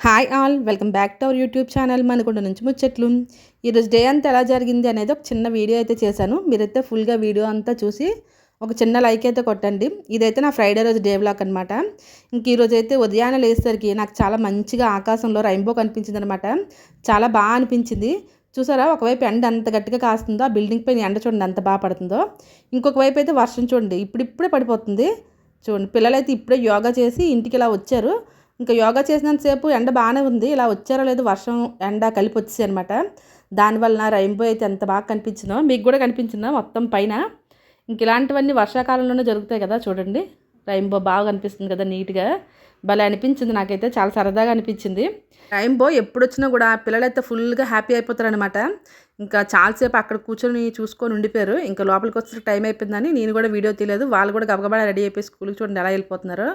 Hi all welcome back to our YouTube channel Manakonda నుంచి ముచ్చట్లు. ఈరోజు డే అంతా ఎలా జరిగింది అనేది ఒక చిన్న వీడియో అయితే చేశాను. మీరైతే ఫుల్గా వీడియో అంతా చూసి ఒక చిన్న లైక్ అయితే కొట్టండి. ఇదైతే నా ఫ్రైడే రోజు డే బ్లాక్ అనమాట ఇంక ఈరోజు అయితే ఉదయాన్నే లేసేసరికి నాకు చాలా మంచిగా ఆకాశంలో రైన్బో కనిపించింది అనమాట చాలా బాగా అనిపించింది. చూసారా ఒకవైపు ఎండ అంత గట్టిగా కాస్తుందో ఆ బిల్డింగ్ పైన ఎండ చూడండి ఎంత బాగా పడుతుందో. ఇంకొక వైపు అయితే వర్షం చూడండి ఇప్పుడిప్పుడే పడిపోతుంది. చూడండి పిల్లలైతే ఇప్పుడే యోగా చేసి ఇంటికి ఇలా వచ్చారు. ఇంకా యోగా చేసినంతసేపు ఎండ బాగానే ఉంది. ఇలా వచ్చారో లేదు వర్షం ఎండ కలిపి వచ్చేసి అనమాట దానివల్ల రెయిన్బో అయితే ఎంత బాగా కనిపించిందో మీకు కూడా కనిపించిందో మొత్తం పైన? ఇంక ఇలాంటివన్నీ వర్షాకాలంలోనే జరుగుతాయి కదా చూడండి. రెయిన్బో బాగా కనిపిస్తుంది కదా నీట్గా. భలే అనిపించింది నాకైతే. చాలా సరదాగా అనిపించింది. రెయిన్బో ఎప్పుడు వచ్చినా కూడా పిల్లలైతే ఫుల్గా హ్యాపీ అయిపోతారు అనమాట ఇంకా చాలాసేపు అక్కడ కూర్చొని చూసుకొని ఉండిపోయారు. ఇంకా లోపలికి వచ్చే టైం అయిపోయిందని నేను కూడా వీడియో తీయలేదు. వాళ్ళు కూడా గబగబా రెడీ అయిపోయి స్కూల్కి చూడండి ఎలా వెళ్ళిపోతున్నారు.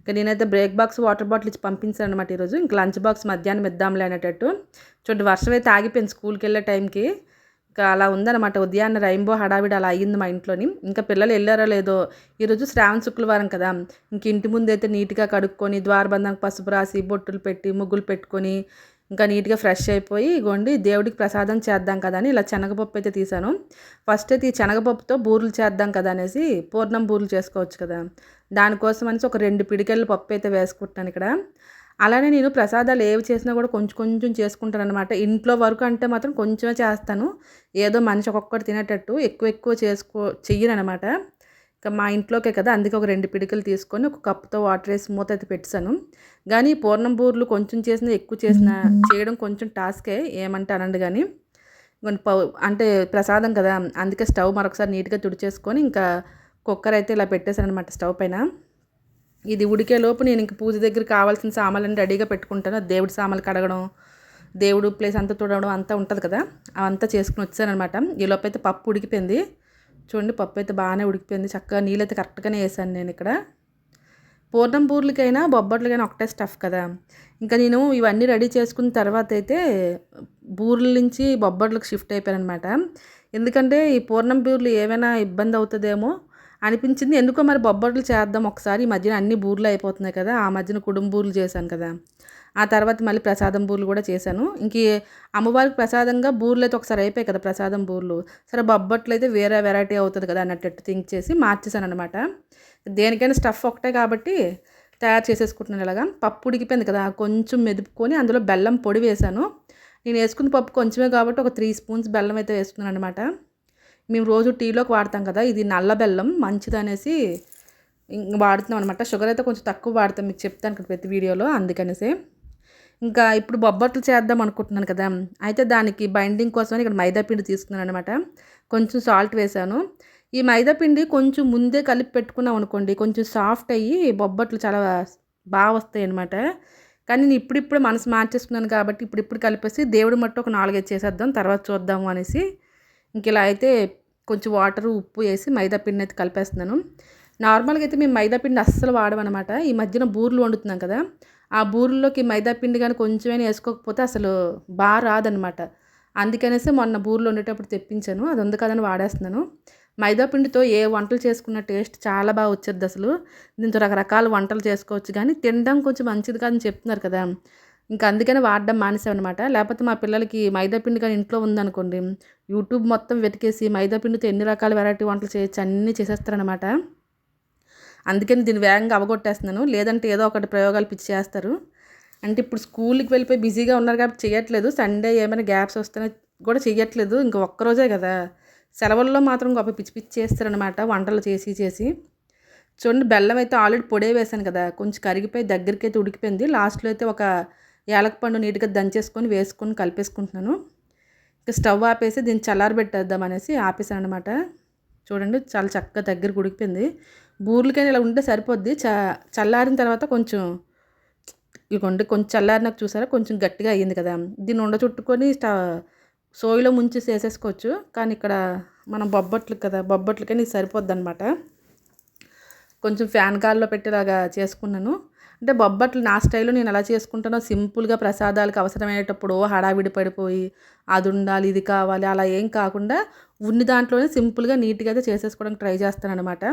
ఇంకా నేనైతే బ్రేక్ బాక్స్ వాటర్ బాటిల్ ఇచ్చి పంపించాను అనమాట ఈరోజు. ఇంకా లంచ్ బాక్స్ మధ్యాహ్నం ఇద్దాంలే అనేటట్టు చూడండి వర్షం అయితే ఆగిపోయింది స్కూల్కి వెళ్ళే టైంకి. ఇంకా అలా ఉందన్నమాట. ఉదయాన్నే రైంబో హడావిడి అలా అయ్యింది మా ఇంట్లోని. ఇంకా పిల్లలు వెళ్ళారో లేదో ఈరోజు శ్రావణ శుక్రవారం కదా. ఇంక ఇంటి ముందు అయితే నీట్గా కడుక్కొని ద్వారబంధానికి పసుపు రాసి బొట్టులు పెట్టి ముగ్గులు పెట్టుకొని ఇంకా నీట్గా ఫ్రెష్ అయిపోయి గొండి దేవుడికి ప్రసాదం చేద్దాం కదా అని ఇలా శనగపప్పు అయితే తీసాను ఫస్ట్ అయితే ఈ శనగపప్పుతో బూరెలు చేద్దాం కదా అనేసి పూర్ణం బూరెలు చేసుకోవచ్చు కదా. దానికోసం అనేసి ఒక రెండు పిడికెళ్ళ పప్పు అయితే వేసుకుంటున్నాను ఇక్కడ. అలానే నేను ప్రసాదాలు ఏవి చేసినా కూడా కొంచెం కొంచెం చేసుకుంటాను అనమాట ఇంట్లో వరకు అంటే మాత్రం కొంచెమే చేస్తాను. ఏదో మనిషి ఒక్కొక్కటి తినేటట్టు ఎక్కువ ఎక్కువ చేసుకో చెయ్యను అనమాట ఇంకా మా ఇంట్లోకే కదా అందుకే ఒక రెండు పిడికలు తీసుకొని ఒక కప్పుతో వాటర్ వేసి మూత అయితే పెట్టాను కానీ పూర్ణం బూర్లు కొంచెం చేసినా ఎక్కువ చేసినా చేయడం కొంచెం టాస్కే ఏమంటే అనండి కానీ అంటే ప్రసాదం కదా అందుకే స్టవ్ మరొకసారి నీట్గా తుడిచేసుకొని ఇంకా కుక్కర్ అయితే ఇలా పెట్టేశానమాట స్టవ్ పైన. ఇది ఉడికే లోపు నేను ఇంక పూజ దగ్గర కావాల్సిన సామాన్లు రెడీగా పెట్టుకుంటాను. దేవుడి సామాన్లు కడగడం దేవుడు ప్లేస్ అంతా తుడవడం అంతా ఉంటుంది కదా అవంతా చేసుకుని వచ్చానమాట ఈ లోపు అయితే పప్పు ఉడికిపోయింది. చూడండి పప్పు అయితే బాగానే ఉడికిపోయింది. చక్కగా నీళ్ళు అయితే కరెక్ట్గానే వేసాను నేను ఇక్కడ. పూర్ణం బూర్లకైనా బొబ్బట్లకైనా ఒకటే స్టఫ్ కదా. ఇంకా నేను ఇవన్నీ రెడీ చేసుకున్న తర్వాత అయితే బూర్ల నుంచి బొబ్బట్లకు షిఫ్ట్ అయిపోయాను అనమాట ఎందుకంటే ఈ పూర్ణం పూర్లు ఏమైనా ఇబ్బంది అవుతుందేమో అనిపించింది. ఎందుకో మరి బొబ్బట్లు చేద్దాం ఒకసారి. ఈ మధ్యన అన్ని బూర్లు అయిపోతున్నాయి కదా. ఆ మధ్యన కుడుంబూర్లు చేశాను కదా. ఆ తర్వాత మళ్ళీ ప్రసాదం బూర్లు కూడా చేశాను. ఇంక అమ్మవారికి ప్రసాదంగా బూర్లు అయితే ఒకసారి అయిపోయాయి కదా ప్రసాదం బూర్లు. సరే బొబ్బట్లు అయితే వేరే వెరైటీ అవుతుంది కదా అన్నట్టు థింక్ చేసి మార్చేసాను అనమాట దేనికైనా స్టఫ్ ఒకటే కాబట్టి తయారు చేసేసుకుంటున్నాను ఇలాగా. పప్పు ఉడికిపోయింది కదా. కొంచెం మెదుపుకొని అందులో బెల్లం పొడి వేశాను. నేను వేసుకున్న పప్పు కొంచెమే కాబట్టి ఒక త్రీ స్పూన్స్ బెల్లం అయితే వేసుకున్నాను అనమాట మేము రోజు టీలోకి వాడతాం కదా ఇది నల్ల బెల్లం మంచిది అనేసి వాడుతున్నాం అనమాట షుగర్ అయితే కొంచెం తక్కువ వాడతాం మీకు చెప్తాను కదా ప్రతి వీడియోలో అందుకనేసి. ఇంకా ఇప్పుడు బొబ్బట్లు చేద్దాం అనుకుంటున్నాను కదా. అయితే దానికి బైండింగ్ కోసమని ఇక్కడ మైదా పిండి తీసుకున్నాను అనమాట కొంచెం సాల్ట్ వేశాను ఈ మైదాపిండి కొంచెం ముందే కలిపి పెట్టుకున్నాం అనుకోండి కొంచెం సాఫ్ట్ అయ్యి బొబ్బట్లు చాలా బాగా వస్తాయి అనమాట కానీ నేను ఇప్పుడిప్పుడు మనసు మార్చేసుకున్నాను కాబట్టి ఇప్పుడిప్పుడు కలిపేసి దేవుడు మట్టు ఒక నాలుగైదు చేసేద్దాం తర్వాత చూద్దాము అనేసి. ఇంక ఇలా అయితే కొంచెం వాటర్ ఉప్పు వేసి మైదాపిండి అయితే కలిపేస్తున్నాను. నార్మల్గా అయితే మేము మైదాపిండి అస్సలు వాడమన్నమాట ఈ మధ్యన బూర్లు వండుతున్నాం కదా ఆ బూరెల్లోకి మైదాపిండి కానీ కొంచెమైనా వేసుకోకపోతే అసలు బాగా రాదనమాట. అందుకనేసి మొన్న బూరెలు వండేటప్పుడు తెప్పించాను అది ఉంది కదని వాడేస్తున్నాను. మైదాపిండితో ఏ వంటలు చేసుకున్న టేస్ట్ చాలా బాగా వచ్చేది అసలు. దీంతో రకరకాల వంటలు చేసుకోవచ్చు కానీ తినడం కొంచెం మంచిది కాదని చెప్తున్నారు కదా. ఇంకా అందుకనే వాడడం మానేసామన్నమాట. లేకపోతే మా పిల్లలకి మైదా పిండి కానీ ఇంట్లో ఉందనుకోండి యూట్యూబ్ మొత్తం వెతికేసి మైదా పిండితో ఎన్ని రకాల వెరైటీ వంటలు చేయొచ్చు అన్నీ చేసేస్తారనమాట అందుకని దీన్ని వేగంగా అవగొట్టేస్తున్నాను. లేదంటే ఏదో ఒకటి ప్రయోగాలు పిచ్చి చేస్తారు. అంటే ఇప్పుడు స్కూల్కి వెళ్ళిపోయి బిజీగా ఉన్నారు కాబట్టి చేయట్లేదు. సండే ఏమైనా గ్యాప్స్ వస్తేనే కూడా చేయట్లేదు. ఇంకా ఒక్కరోజే కదా. సెలవుల్లో మాత్రం గొప్ప పిచ్చి పిచ్చి చేస్తారనమాట వంటలు చేసి చేసి. చూడండి బెల్లం అయితే ఆల్రెడీ పొడే వేసాను కదా. కొంచెం కరిగిపోయి దగ్గరికి అయితే ఉడికిపోయింది. లాస్ట్లో అయితే ఒక యాలకపండు నీట్గా దంచేసుకొని వేసుకొని కలిపేసుకుంటున్నాను. ఇంకా స్టవ్ ఆపేసి దీన్ని చల్లారబెట్టేద్దాం అనేసి ఆపేసాను అనమాట చూడండి చాలా చక్కగా దగ్గర ఉడికిపోయింది. బూర్లకైనా ఇలా ఉంటే సరిపోద్ది. చ చల్లారిన తర్వాత కొంచెం ఇదిగోండి కొంచెం చల్లారినాక చూసారా కొంచెం గట్టిగా అయ్యింది కదా. దీన్ని ఉండ చుట్టుకొని స్టవ్ సోయిలో ముంచి వేసేసుకోవచ్చు. కానీ ఇక్కడ మనం బొబ్బట్లు కదా బొబ్బట్లకైనా ఇది సరిపోద్ది అనమాట కొంచెం ఫ్యాన్ గాల్లో పెట్టేలాగా చేసుకున్నాను. అంటే బొబ్బట్లు నా స్టైల్లో నేను ఎలా చేసుకుంటానో సింపుల్గా ప్రసాదాలకు అవసరమయ్యేటప్పుడు హడావిడి పడిపోయి అది ఉండాలి ఇది కావాలి అలా ఏం కాకుండా ఉన్ని దాంట్లోనే సింపుల్గా నీట్గా అయితే చేసేసుకోవడానికి ట్రై చేస్తాను అనమాట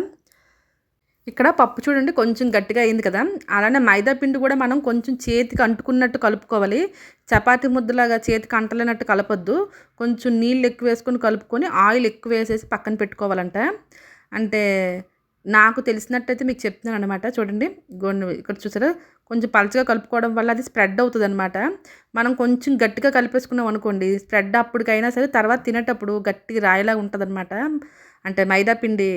ఇక్కడ పప్పు చూడండి కొంచెం గట్టిగా అయింది కదా. అలానే మైదా పిండి కూడా మనం కొంచెం చేతికి అంటుకున్నట్టు కలుపుకోవాలి. చపాతి ముద్దలాగా చేతికి అంటలేనట్టు కలపొద్దు. కొంచెం నీళ్ళు ఎక్కువ వేసుకొని కలుపుకొని ఆయిల్ ఎక్కువ వేసేసి పక్కన పెట్టుకోవాలంట. అంటే నాకు తెలిసినట్టయితే మీకు చెప్తున్నాను అనమాట చూడండి గొండు ఇక్కడ చూసారా? కొంచెం పలచగా కలుపుకోవడం వల్ల అది స్ప్రెడ్ అవుతుంది అనమాట మనం కొంచెం గట్టిగా కలిపేసుకున్నాం అనుకోండి స్ప్రెడ్ అప్పటికైనా సరే తర్వాత తినేటప్పుడు గట్టిగా రాయిలాగా ఉంటుంది అనమాట అంటే మైదా పిండి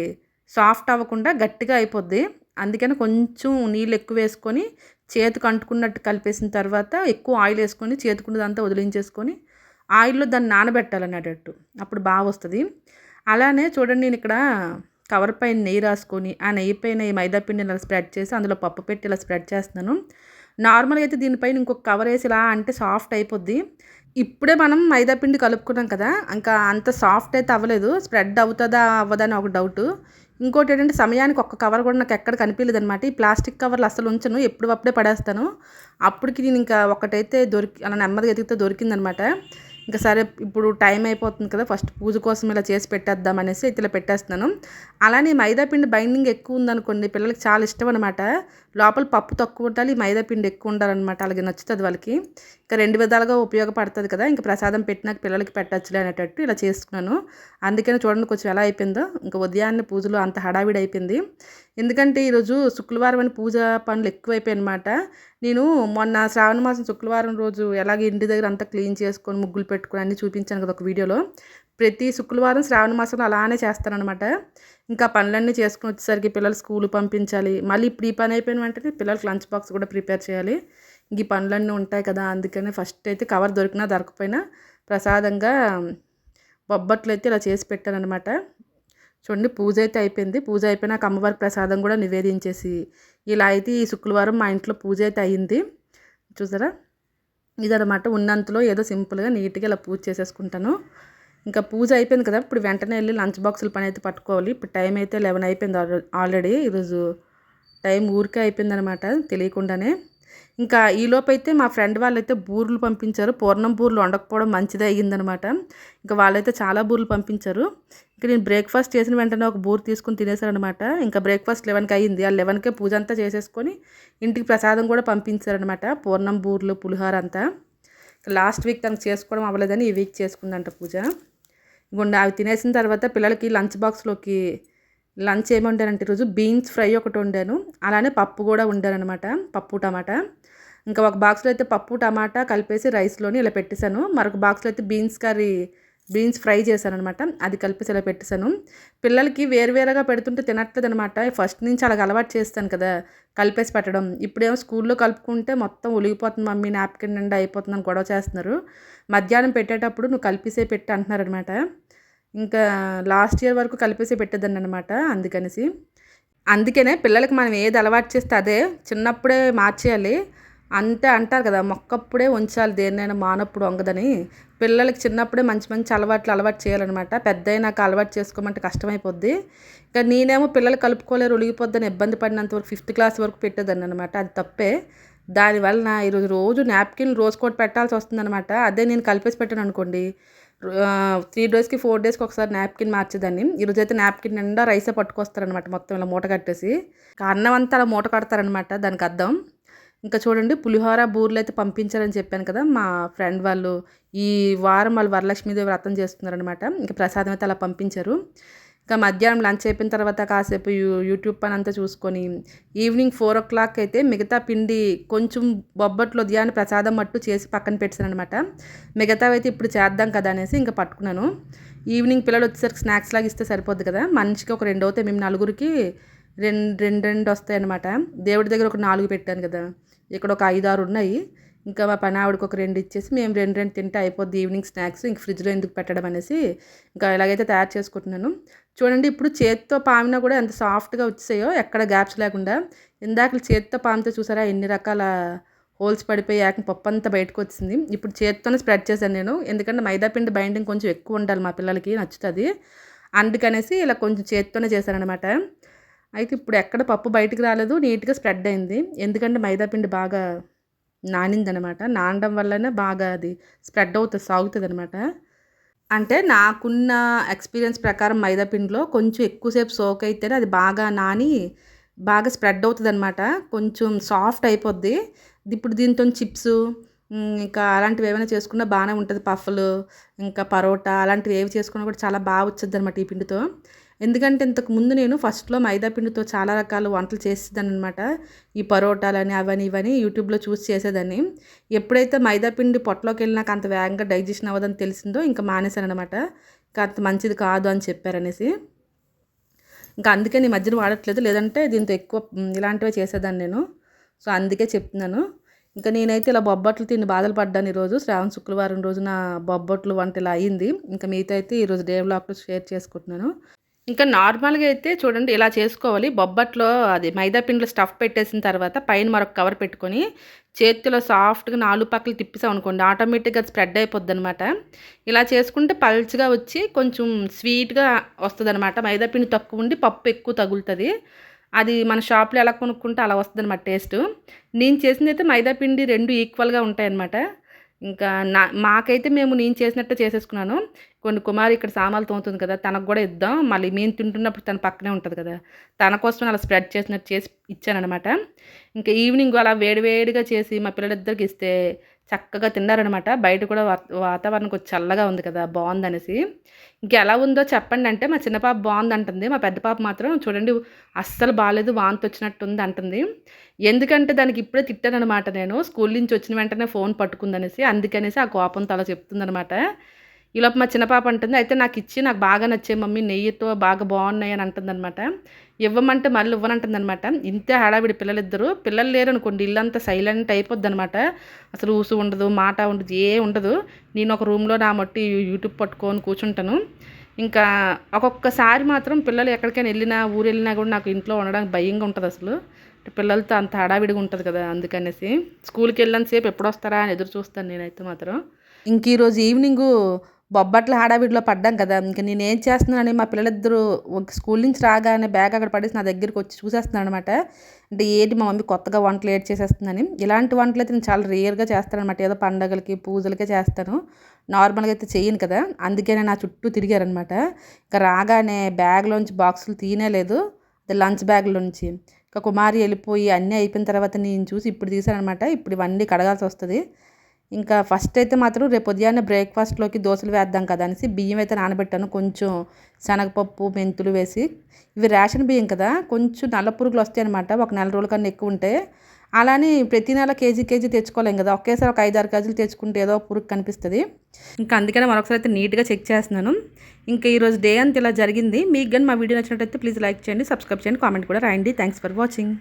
సాఫ్ట్ అవ్వకుండా గట్టిగా అయిపోద్ది. అందుకని కొంచెం నీళ్ళు ఎక్కువ వేసుకొని చేతికి అంటుకున్నట్టు కలిపేసిన తర్వాత ఎక్కువ ఆయిల్ వేసుకొని చేతుకున్నదంతా వదిలించేసుకొని ఆయిల్లో దాన్ని నానబెట్టాలనేటట్టు అప్పుడు బాగా వస్తుంది అలానే చూడండి నేను ఇక్కడ కవర్ పైన నెయ్యి రాసుకొని ఆ నెయ్యి పైన ఈ మైదా పిండిని ఇలా స్ప్రెడ్ చేసి అందులో పప్పు పెట్టి ఇలా స్ప్రెడ్ చేస్తున్నాను. నార్మల్గా అయితే దీనిపైన ఇంకొక కవర్ వేసి ఇలా అంటే సాఫ్ట్ అయిపోద్ది. ఇప్పుడే మనం మైదా పిండి కలుపుకున్నాం కదా ఇంకా అంత సాఫ్ట్ అయితే అవ్వలేదు. స్ప్రెడ్ అవుతుందా అవ్వదని ఒక డౌట్. ఇంకోటి ఏంటంటే సమయానికి ఒక్క కవర్ కూడా నాకు ఎక్కడ కనిపించలేదు అనమాట ఈ ప్లాస్టిక్ కవర్లు అసలు ఉంచను ఎప్పుడు అప్పుడే పడేస్తాను. అప్పటికి నేను ఇంకా ఒకటైతే దొరికి అలా నెమ్మదిగా ఎతికితే దొరికిందనమాట ఇంకా సరే ఇప్పుడు టైం అయిపోతుంది కదా ఫస్ట్ పూజ కోసం ఇలా చేసి పెట్టేద్దాం అనేసి అయితే ఇలా పెట్టేస్తున్నాను. అలానే మైదాపిండి బైండింగ్ ఎక్కువ ఉందనుకోండి పిల్లలకి చాలా ఇష్టం అనమాట లోపల పప్పు తక్కువ ఉండాలి మైదాపిండి ఎక్కువ ఉండాలన్నమాట అలాగే నచ్చుతుంది వాళ్ళకి. ఇంకా రెండు విధాలుగా ఉపయోగపడుతుంది కదా ఇంకా ప్రసాదం పెట్టినాక పిల్లలకి పెట్టచ్చులే అనేటట్టు ఇలా చేసుకున్నాను అందుకని చూడండి కొంచెం ఎలా అయిపోయిందో. ఇంకా ఉదయాన్నే పూజలు అంత హడావిడి అయిపోయింది. ఎందుకంటే ఈరోజు శుక్రవారం అని పూజ పనులు ఎక్కువైపోయాయి అనమాట నేను మొన్న శ్రావణ మాసం శుక్రవారం రోజు ఎలాగ ఇంటి దగ్గర అంతా క్లీన్ చేసుకొని ముగ్గులు పెట్టుకొని అన్నీ చూపించాను కదా ఒక వీడియోలో. ప్రతి శుక్రవారం శ్రావణ మాసంలో అలానే చేస్తానమాట ఇంకా పనులన్నీ చేసుకుని వచ్చేసరికి పిల్లలు స్కూల్ పంపించాలి. మళ్ళీ ఇప్పుడు ఈ పని అయిపోయిన వెంటనే పిల్లలకి లంచ్ బాక్స్ కూడా ప్రిపేర్ చేయాలి. ఇంక ఈ పనులన్నీ ఉంటాయి కదా అందుకని ఫస్ట్ అయితే కవర్ దొరికినా దొరకపోయినా ప్రసాదంగా బొబ్బట్లు అయితే ఇలా చేసి పెట్టానమాట చూడండి పూజ అయితే అయిపోయింది. పూజ అయిపోయినాక అమ్మవారి ప్రసాదం కూడా నివేదించేసి ఇలా అయితే ఈ శుక్రవారం మా ఇంట్లో పూజ అయితే అయ్యింది చూసారా? ఇదనమాట ఉన్నంతలో ఏదో సింపుల్గా నీట్గా ఇలా పూజ చేసేసుకుంటాను. ఇంకా పూజ అయిపోయింది కదా ఇప్పుడు వెంటనే వెళ్ళి లంచ్ బాక్సుల పని అయితే పట్టుకోవాలి. ఇప్పుడు టైం అయితే లెవెన్ అయిపోయింది ఆల్రెడీ. ఈరోజు టైం ఊరికే అయిపోయిందనమాట తెలియకుండానే. ఇంకా ఈలోపైతే మా ఫ్రెండ్ వాళ్ళైతే బూర్లు పంపించారు. పూర్ణం బూర్లు వండకపోవడం మంచిదే అయ్యిందనమాట. ఇంకా వాళ్ళైతే చాలా బూర్లు పంపించారు. ఇంకా నేను బ్రేక్ఫాస్ట్ చేసిన వెంటనే ఒక బూర్ తీసుకుని తినేసారనమాట ఇంకా బ్రేక్ఫాస్ట్ లెవెన్కి అయ్యింది. ఆ లెవెన్కే పూజ అంతా చేసేసుకొని ఇంటికి ప్రసాదం కూడా పంపించారనమాట. పూర్ణం బూర్లు పులిహోర అంతా. లాస్ట్ వీక్ తనకు చేసుకోవడం అవ్వలేదని ఈ వీక్ చేసుకుందంట పూజ. గుండా అవి తినేసిన తర్వాత పిల్లలకి లంచ్ బాక్స్లోకి లంచ్ ఏమి వండానంటే ఈరోజు బీన్స్ ఫ్రై ఒకటి వండాను అలానే పప్పు కూడా వండానమాట పప్పు టమాటా. ఇంకా ఒక బాక్స్లో అయితే పప్పు టమాటా కలిపేసి రైస్లోని ఇలా పెట్టేశాను. మరొక బాక్స్లో అయితే బీన్స్ కర్రీ బీన్స్ ఫ్రై చేశాను అనమాట అది కలిపేసి ఇలా పెట్టేశాను. పిల్లలకి వేరువేరుగా పెడుతుంటే తినట్లేదు అనమాట ఫస్ట్ నుంచి అలాగ అలవాటు చేస్తాను కదా కలిపేసి పెట్టడం. ఇప్పుడేమో స్కూల్లో కలుపుకుంటే మొత్తం ఉలిగిపోతుంది మమ్మీ నాప్కిన్ నిండా అయిపోతుందని గొడవ చేస్తున్నారు. మధ్యాహ్నం పెట్టేటప్పుడు నువ్వు కలిపేసే పెట్టి అంటున్నారనమాట ఇంకా లాస్ట్ ఇయర్ వరకు కలిపేసి పెట్టేదాన్ని అనమాట అందుకనేసి. అందుకనే పిల్లలకి మనం ఏది అలవాటు చేస్తే అదే చిన్నప్పుడే మార్చేయాలి. అంతే అంటారు కదా మొక్కప్పుడే ఉంచాలి దేన్నైనా మానప్పుడు వంగదని. పిల్లలకి చిన్నప్పుడే మంచి మంచి అలవాట్లు అలవాటు చేయాలన్నమాట. పెద్ద అయినాక అలవాటు చేసుకోమంటే కష్టమైపోద్ది. ఇంకా నేనేమో పిల్లలు కలుపుకోలేరు ఉలిగిపోద్దని ఇబ్బంది పడినంత వరకు ఫిఫ్త్ క్లాస్ వరకు పెట్టేదాన్ని అనమాట అది తప్పే. దానివల్ల ఈరోజు రోజు నాప్కిన్ రోజు కోట్ పెట్టాల్సి వస్తుందన్నమాట. అదే నేను కలిపేసి పెట్టాను అనుకోండి. త్రీ డేస్కి ఫోర్ డేస్కి ఒకసారి నాప్కిన్ మార్చేదాన్ని. ఈరోజు అయితే నాప్కిన్ నిండా రైసే పట్టుకొస్తారనమాట మొత్తం ఇలా మూట కట్టేసి. అన్నం అంతా అలా మూట కడతారనమాట దానికి అర్థం. ఇంకా చూడండి పులిహోర బూర్లు అయితే పంపించారని చెప్పాను కదా మా ఫ్రెండ్ వాళ్ళు. ఈ వారం వాళ్ళు వరలక్ష్మీదేవి వ్రతం చేస్తున్నారనమాట ఇంకా ప్రసాదం అయితే అలా పంపించారు. ఇంకా మధ్యాహ్నం లంచ్ అయిపోయిన తర్వాత కాసేపు యూ యూట్యూబ్ పని అంతా చూసుకొని ఈవినింగ్ ఫోర్ ఓ క్లాక్ అయితే మిగతా పిండి కొంచెం బొబ్బట్లు ఉదయాన్నే ప్రసాదం మట్టు చేసి పక్కన పెట్టాను అనమాట మిగతావి అయితే ఇప్పుడు చేద్దాం కదా అనేసి ఇంకా పట్టుకున్నాను. ఈవినింగ్ పిల్లలు వచ్చేసరికి స్నాక్స్ లాగా ఇస్తే సరిపోద్ది కదా. మనిషికి ఒక రెండు అవుతాయి మేము నలుగురికి రెండు రెండు రెండు వస్తాయన్నమాట. దేవుడి దగ్గర ఒక నాలుగు పెట్టాను కదా. ఇక్కడ ఒక ఐదు ఆరు ఉన్నాయి. ఇంకా మా పని ఆవిడకి ఒక రెండు ఇచ్చేసి మేము రెండు రెండు తింటే అయిపోద్ది ఈవినింగ్ స్నాక్స్ ఇంక ఫ్రిడ్జ్లో ఎందుకు పెట్టడం అనేసి ఇంకా ఇలాగైతే తయారు చేసుకుంటున్నాను. చూడండి ఇప్పుడు చేతితో పామినా కూడా ఎంత సాఫ్ట్గా వచ్చాయో ఎక్కడ గ్యాప్స్ లేకుండా. ఇందాక చేతితో పామితే చూసారా ఎన్ని రకాల హోల్స్ పడిపోయి ఏకం పప్పు అంతా బయటకు వచ్చింది. ఇప్పుడు చేతితోనే స్ప్రెడ్ చేశాను నేను. ఎందుకంటే మైదాపిండి బైండింగ్ కొంచెం ఎక్కువ ఉండాలి మా పిల్లలకి నచ్చుతుంది. అందుకనేసి ఇలా కొంచెం చేతితోనే చేశానమాట అయితే ఇప్పుడు ఎక్కడ పప్పు బయటకు రాలేదు నీట్గా స్ప్రెడ్ అయింది. ఎందుకంటే మైదాపిండి బాగా నానిందనమాట. నానడం వల్లనే బాగా అది స్ప్రెడ్ అవుతుంది సాగుతుంది అనమాట అంటే నాకున్న ఎక్స్పీరియన్స్ ప్రకారం మైదాపిండిలో కొంచెం ఎక్కువసేపు సోక్ అయితేనే అది బాగా నాని బాగా స్ప్రెడ్ అవుతుంది అనమాట కొంచెం సాఫ్ట్ అయిపోద్ది. ఇప్పుడు దీంతో చిప్స్ ఇంకా అలాంటివి ఏమైనా చేసుకున్నా బాగానే ఉంటుంది. పఫ్లు ఇంకా పరోటా అలాంటివి ఏవి చేసుకున్నా కూడా చాలా బాగా వచ్చింది అనమాట ఈ పిండితో. ఎందుకంటే ఇంతకు ముందు నేను ఫస్ట్లో మైదా పిండితో చాలా రకాల వంటలు చేసేదాన్ని అనమాట ఈ పరోటాలని అవని ఇవని యూట్యూబ్లో చూసి చేసేదాన్ని. ఎప్పుడైతే మైదా పిండి పొట్టలోకి వెళ్ళినాక అంత వేగంగా డైజెషన్ అవ్వదని తెలిసిందో ఇంకా మానేశాను అనమాట ఇంకా అంత మంచిది కాదు అని చెప్పారనేసి. ఇంకా అందుకే నీ మధ్యన వాడట్లేదు. లేదంటే దీంతో ఎక్కువ ఇలాంటివే చేసేదాన్ని నేను. సో అందుకే చెప్తున్నాను. ఇంకా నేనైతే ఇలా బొబ్బట్లు తిని బాధలు పడ్డాను ఈరోజు. శ్రావణ శుక్రవారం రోజున బొబ్బట్లు వంట ఇలా అయ్యింది ఇంకా మీతో అయితే ఈరోజు డే బ్లాక్లో షేర్ చేసుకుంటున్నాను. ఇంకా నార్మల్గా అయితే చూడండి ఇలా చేసుకోవాలి. బొబ్బట్లో అది మైదా పిండిలో స్టఫ్ పెట్టేసిన తర్వాత పైన మరొక కవర్ పెట్టుకొని చేతిలో సాఫ్ట్గా నాలుగు పక్కలు తిప్పిసాం అనుకోండి. ఆటోమేటిక్గా స్ప్రెడ్ అయిపోద్ది అనమాట ఇలా చేసుకుంటే పల్చగా వచ్చి కొంచెం స్వీట్గా వస్తుంది అనమాట మైదా పిండి తక్కువ ఉండి పప్పు ఎక్కువ తగులుతుంది. అది మన షాప్లో ఎలా కొనుక్కుంటే అలా వస్తుంది అనమాట టేస్ట్. నేను చేసింది అయితే మైదా పిండి రెండు ఈక్వల్గా ఉంటాయన్నమాట. ఇంకా నా మాకైతే మేము నేను చేసినట్టు చేసేసుకున్నాను. కొన్ని కుమారి ఇక్కడ సామాన్లు తోముతుంది కదా తనకు కూడా ఇద్దాం. మళ్ళీ మేము తింటున్నప్పుడు తన పక్కనే ఉంటుంది కదా. తన కోసం అలా స్ప్రెడ్ చేసినట్టు చేసి ఇచ్చానమాట ఇంకా ఈవినింగ్ అలా వేడివేడిగా చేసి మా పిల్లలిద్దరికి ఇస్తే చక్కగా తిన్నారనమాట బయట కూడా వాతావరణం కొంచెం చల్లగా ఉంది కదా బాగుందనేసి. ఇంకెలా ఉందో చెప్పండి అంటే మా చిన్న పాప బాగుంది అంటుంది మా పెద్ద పాప మాత్రం చూడండి అస్సలు బాగాలేదు వాంతి వచ్చినట్టు ఉంది అంటుంది. ఎందుకంటే దానికి ఇప్పుడే తిట్టానమాట నేను. స్కూల్ నుంచి వచ్చిన వెంటనే ఫోన్ పట్టుకుందనేసి అందుకనేసి ఆ కోపంతో అలా చెప్తుందనమాట ఈలోపు మా చిన్నపాప అంటుంది అయితే నాకు ఇచ్చి నాకు బాగా నచ్చే మమ్మీ నెయ్యితో బాగా బాగున్నాయి అని అంటుందన్నమాట. ఇవ్వమంటే మళ్ళీ ఇవ్వనంటుందన్నమాట. ఇంతే హడావిడి పిల్లలిద్దరు. పిల్లలు లేరు అనుకోండి ఇల్లంతా సైలెంట్ అయిపోద్ది అనమాట అసలు ఊసు ఉండదు మాట ఉండదు ఏ ఉండదు. నేను ఒక రూమ్లో నా మట్టి యూట్యూబ్ పట్టుకొని కూర్చుంటాను. ఇంకా ఒక్కొక్కసారి మాత్రం పిల్లలు ఎక్కడికైనా వెళ్ళినా ఊరు వెళ్ళినా కూడా నాకు ఇంట్లో ఉండడానికి భయంగా ఉంటుంది అసలు. పిల్లలతో అంత హడావిడిగా ఉంటుంది కదా అందుకనేసి. స్కూల్కి వెళ్ళినంతసేపు ఎప్పుడు వస్తారా అని ఎదురు చూస్తాను నేనైతే మాత్రం. ఇంక ఈరోజు ఈవినింగు బొబ్బట్ల హడావిడిలో పడ్డాం కదా. ఇంకా నేను ఏం చేస్తున్నానని మా పిల్లలిద్దరూ స్కూల్ నుంచి రాగానే బ్యాగ్ అక్కడ పడేసి నా దగ్గరికి వచ్చి చూసేస్తున్నాను అనమాట అంటే ఏంటి మా మమ్మీ కొత్తగా వంటలు ఏడ్ చేసేస్తుందని. ఇలాంటి వంటలు అయితే నేను చాలా రేర్గా చేస్తాను అనమాట ఏదో పండగలకి పూజలకే చేస్తాను. నార్మల్గా అయితే చేయను కదా. అందుకనే నా చుట్టూ తిరిగారనమాట ఇంకా రాగానే బ్యాగ్లోంచి బాక్సులు తీయలేదు లంచ్ బ్యాగ్లోంచి. ఇంకా కుమారి వెళ్ళిపోయి అన్నీ అయిపోయిన తర్వాత నేను చూసి ఇప్పుడు తీసానమాట ఇప్పుడు ఇవన్నీ కడగాల్సి వస్తుంది. ఇంకా ఫస్ట్ అయితే మాత్రం రేపు ఉదయాన్నే బ్రేక్ఫాస్ట్లోకి దోశలు వేద్దాం కదా అనేసి బియ్యం అయితే నానబెట్టాను. కొంచెం శనగపప్పు మెంతులు వేసి. ఇవి రేషన్ బియ్యం కదా కొంచెం నల్ల పురుగులు వస్తాయి అనమాట ఒక నెల రోజుల కన్నా ఎక్కువ ఉంటే. అలానే ప్రతి నెల కేజీ కేజీ తెచ్చుకోలేం కదా. ఒకేసారి ఒక ఐదు ఆరు కేజీలు తెచ్చుకుంటే ఏదో పురుగు కనిపిస్తుంది. ఇంకా అందుకనే మరొకసారి అయితే నీట్గా చెక్ చేస్తున్నాను. ఇంకా ఈరోజు డే అంతా ఇలా జరిగింది. మీకు కానీ మా వీడియో నచ్చినట్టయితే ప్లీజ్ లైక్ చేయండి సబ్స్క్రైబ్ చేయండి కామెంట్ కూడా రాయండి. Thanks for watching